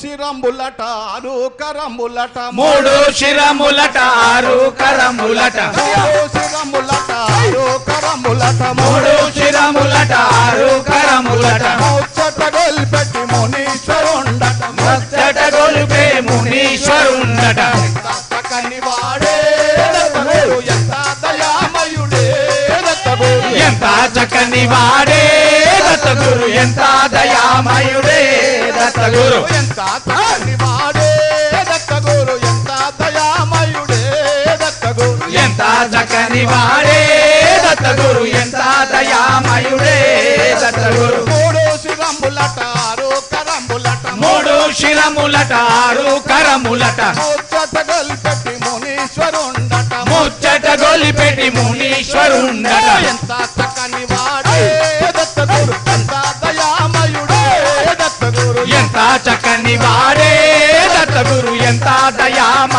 శిరంబులట ఆరు కరంబులట మూడు శిరములట ఆరు కరములట మూడు శిరంబులట ఆరు కరంబులట మూడు శిరములట ఆరు కరములట ముచ్చట గొల్పెట్టి మునీశ్వరుండట ముచ్చట గొలిపే మునీశ్వరుండట. దత్తకని వాడే ఎంత దయామయుడే ఎంత చక్కని వాడే దత్తగురు ఎంత దయామయుడే. దత్తగురు. ఎంత చక్కని వాడే? దత్తగురు ఎంత దయామయుడే? దత్తగురు ఎంత చక్కని వాడే? దత్తగురు ఎంత దయామయుడే? దత్తగురు. మూడు శిరంబులట ఆరు కరంబులట మూడు శిరములట ఆరు కరములట. ముచ్చట గొల్పెట్టి మునీశ్వరుండట. ముచ్చట గొలిపెట్టి మునీశ్వరుండట. ఎంత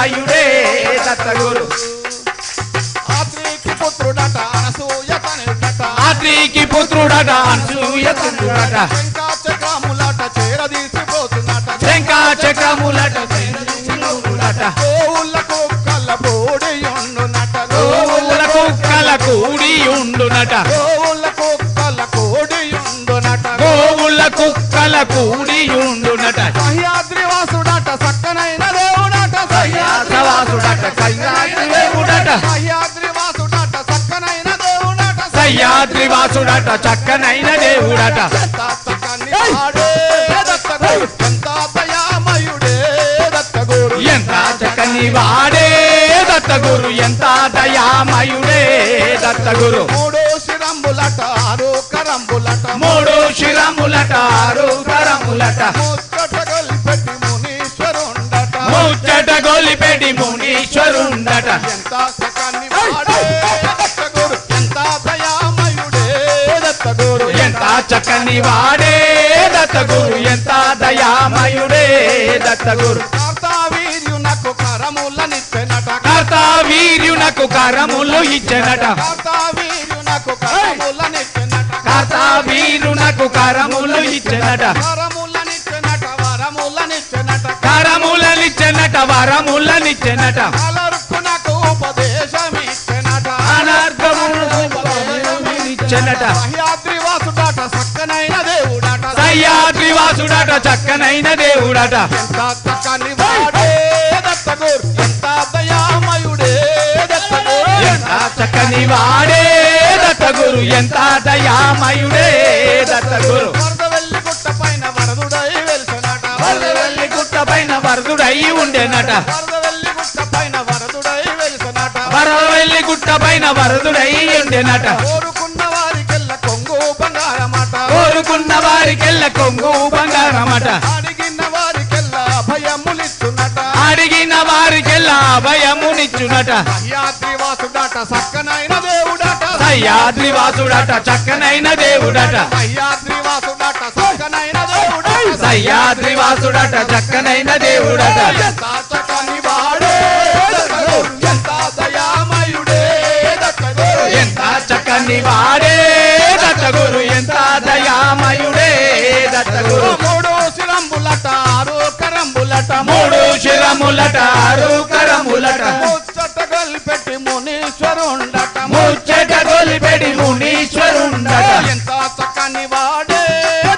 దయామయుడే దత్తగురు. ఆత్రికి పుత్రుడట అనసూయ తనుడట ఆత్రికి పుత్రుడట చేరదీసిపోతున్నట. చేరుచునుడట. గోవుల కుక్కల కూడి ఉండునట కుక్కల కోడియుండునట గోవుల కుక్కల కూడి సహ్యాద్రివాసుడట చక్కనైన దేవుడట. ఎంత చక్కని వాడే దత్తగురు ఎంత దయామయుడే దత్తగురు ఎంత చక్కని వాడే దత్తగురు? ఎంత దయామయుడే దత్తగురు? మూడు శిరంబులట ఆరు కరంబులట. మూడు శిరములట ఆరు మునీశ్వరుండట. ముచ్చట గొలిపెడి మునీశ్వరుండట. ఎంత చక్కని వాడే దత్తగురు ఎంత దయామయుడే దత్తగురు. కార్తావీర్యునకు కరములనిచ్చెనట కర్త వీర్యునకు కరములు ఇచ్చనట కార్తావీర్యునకు కరములనిచ్చెనట కర్త వీరునకు కరములు ఇచ్చనట వరములనిచ్చెనట వరములనిచ్చెనట కరములనిచ్చనట వరములనిచ్చనట అలర్కునకు ఉపదేశమిచ్చెనట వాసుడట సక్కనైన దేవుడట సయ్యాద్రివాసుడట చక్కనైన దేవుడట. చక్కని వాడే దత్తగురు ఎంత దయామయుడే దత్తగురు ఎంత చక్కని వాడే దత్తగురు ఎంత దయామయుడే దత్తగురు వరద వెళ్ళి గుట్ట పైన వరదుడై వరదవెల్లి గుట్ట పైన వరదుడై ఉండేనట. వరద వెళ్ళి గుట్ట పైన వరదుడై వెలిసనట. వరదవెల్లి గుట్ట పైన వరదుడై ఉండేనట. వారికెల్ల కొంగు బంగారమట. అడిగిన వారికెల్ల భయములిస్తున్నట అడిగిన వారికెల్ల అభయమునిచ్చునట. సహ్యాద్రి వాసుడట సక్కనైన దేవుడట. సయ్యాద్రివాసుడట చక్కనైన దేవుడట. సహ్యాద్రి వాసుడట సక్కనైన దేవుడట. సయ్యాద్రివాసుడట చక్కనైన దేవుడట. దత్తగురు మూడు శిరంబులట ఆరు కరంబులట మూడు శిరములట ఆరు కరములట ముచ్చట గల్పెట్టి మునీశ్వరుండట. ముచ్చట మునీశ్వరుండట. ఎంత చక్కని వాడే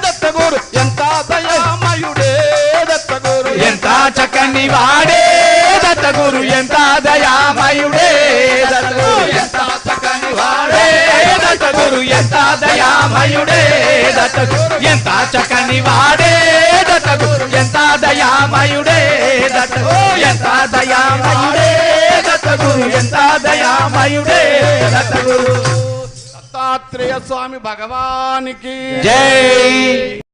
దత్తగురు ఎంత దయామయుడే దత్తగురు. ఎంత చక్కని వాడే ఎంత దయామయుడే దత్తగురు ఎంత చక్కని వాడే దత్తగురు ఎంత దయామయుడే దత్తగురు ఎంత దయామయుడే దత్తగురు ఎంత దయామయుడే దత్తగురు దత్తాత్రేయ స్వామి భగవానికి జై.